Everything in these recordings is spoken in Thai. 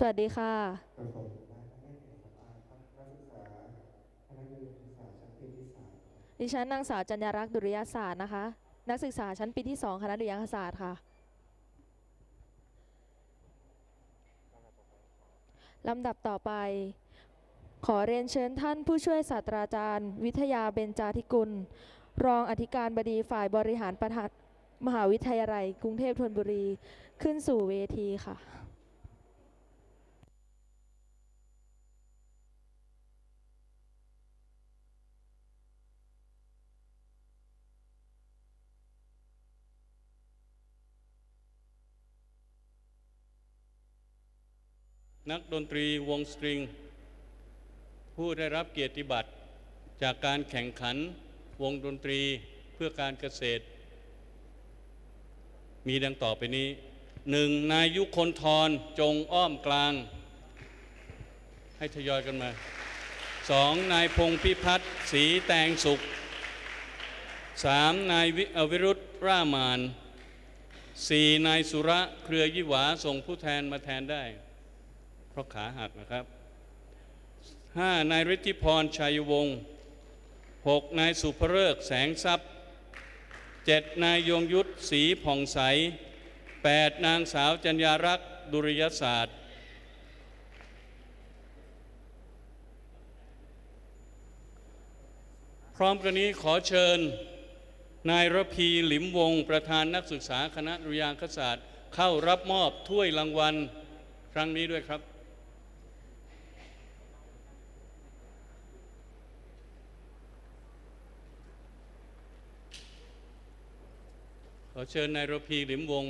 สวัสดีค่ะครับผมได้ไม่เป็นสภาครับนักศึกษาคณะวิทยาศาสตร์ชั้นปีที่สามดิฉันนางสาวจัญญารักษ์ดุริยศาสตร์นะคะ นักศึกษาชั้นปีที่2คณะดุริยางคศาสตร์ค่ะลำดับต่อไป ขอเรียนเชิญท่านผู้ช่วยศาสตราจารย์ วิทยาเบญจาธิกุล รองอธิการบดีฝ่ายบริหารประธานมหาวิทยาลัย กรุงเทพธนบุรีขึ้นสู่เวทีค่ะ นักดนตรีวงสตริง ผู้ได้รับเกียรติบัตร จากการแข่งขันวงดนตรีเพื่อการเกษตร มีดังต่อไปนี้หนึ่งนายยุคนทรจงอ้อมกลาง ให้ทยอยกันมาสองนายพงพิพัฒน์ศรีแตงสุขสามนายวิวิรุธร่ามานสี่นายสุระเครือยิหวาส่งผู้แทนมาแทนได้ ราะขาหักนะครับ 5. นายฤทธิพรชัยวงศ์ 6. นายสุภเริกแสงทรัพย์ 7. นายยงยุทธศรีผ่องใส 8. นางสาวจัญญารักษ์ดุริยศาสตร์พร้อมกันนี้ขอเชิญ นายระพีหลิมวงศ์ประธานนักศึกษาคณะดุยางคศาสตร์ เข้ารับมอบถ้วยรางวัล ครั้งนี้ด้วยครับ อเชิญนายรพีหลิมวง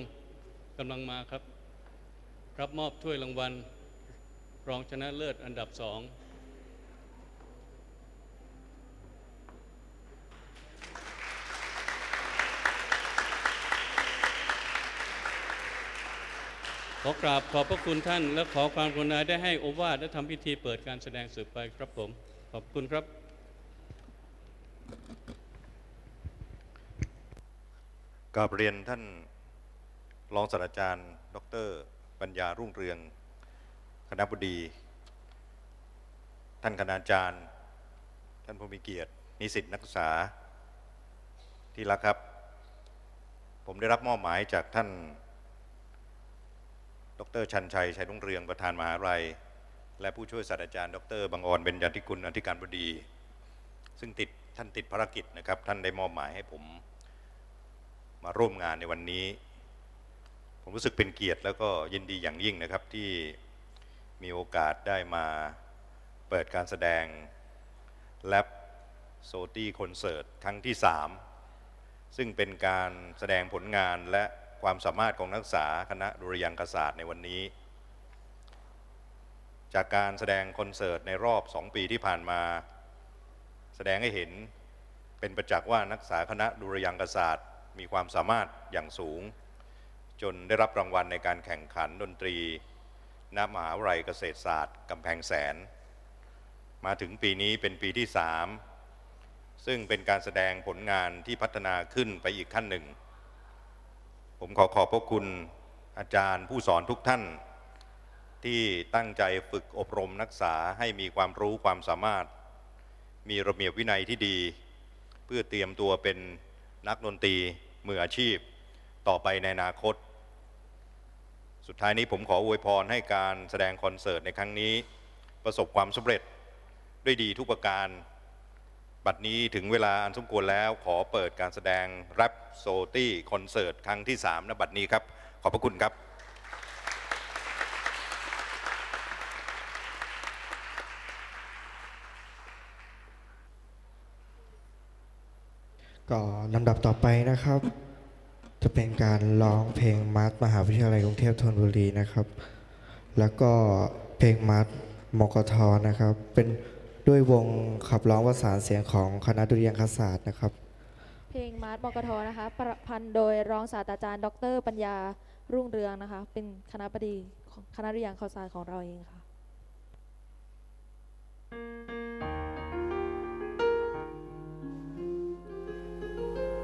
กำลังมาครับ รับมอบถ้วยรางวัล รองชนะเลิศอันดับสองขอกราบขอบพระคุณท่าน และขอความกรุณาได้ให้โอวาทและทำพิธีเปิดการแสดงสืบไปครับผม ขอบคุณครับ กราบเรียนท่านรองศาสตราจารย์ ดร ปัญญารุ่งเรือง คณะบดี ท่านคณาจารย์ ท่านผู้มีเกียรติ นิสิตนักศึกษา ที่รักครับ ผมได้รับมอบหมายจากท่าน ดรชันชัย ชัยรุ่งเรืองประธานมหาลัย และผู้ช่วยศาสตราจารย์ ดรบังออนเบญจธิกุลอธิการบดี ซึ่งติดท่านติดภารกิจนะครับ ท่านได้มอบหมายให้ผม มาร่วมงานในวันนี้ ผมรู้สึกเป็นเกียรติแล้วก็ยินดีอย่างยิ่งนะครับที่มีโอกาสได้มาเปิดการแสดงแลบโซตี้คอนเสิร์ตครั้งที่ 3 ซึ่งเป็นการแสดงผลงานและความสามารถของนักศึกษาคณะดุริยางคศาสตร์ในวันนี้ จากการแสดงคอนเสิร์ตในรอบ 2 ปีที่ผ่านมา แสดงให้เห็นเป็นประจักษ์ว่านักศึกษาคณะดุริยางคศาสตร์ มีความสามารถอย่างสูง จนได้รับรางวัลในการแข่งขันดนตรี ณ มหาวิทยาลัยเกษตรศาสตร์กำแพงแสน มาถึงปีนี้เป็นปีที่ 3 ซึ่งเป็นการแสดงผลงานที่พัฒนาขึ้นไปอีกขั้นหนึ่ง ผมขอขอบพระคุณอาจารย์ผู้สอนทุกท่าน ที่ตั้งใจฝึกอบรมนักศึกษาให้มีความรู้ความสามารถ มีระเบียบวินัยที่ดี เพื่อเตรียมตัวเป็นนักดนตรี มืออาชีพต่อไปในอนาคต สุดท้ายนี้ผมขออวยพรให้การแสดงคอนเสิร์ตในครั้งนี้ ประสบความสำเร็จด้วยดีทุกประการ บัดนี้ถึงเวลาอันสมควรแล้วขอเปิดการแสดงแรปโซตี้คอนเสิร์ตครั้งที่3ณบัดนี้ครับ ขอบพระคุณครับ ก็ลำดับต่อไปนะครับ จะเป็นการร้องเพลงมาร์ชมหาวิทยาลัยกรุงเทพธนบุรีนะครับ แล้วก็เพลงมาร์ชมกทนะครับ เป็นด้วยวงขับร้องประสานเสียงของคณะดุริยางคศาสตร์นะครับ เพลงมาร์ทมกทนะคะประพันธ์โดยรองศาสตราจารย์ ดร ปัญญารุ่งเรืองนะคะ เป็นคณะบดีของคณะดุริยางคศาสตร์ของเราเองค่ะ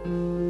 ก็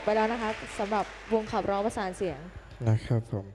จบไปแล้วนะคะสำหรับวงขับร้องประสานเสียงนะครับผม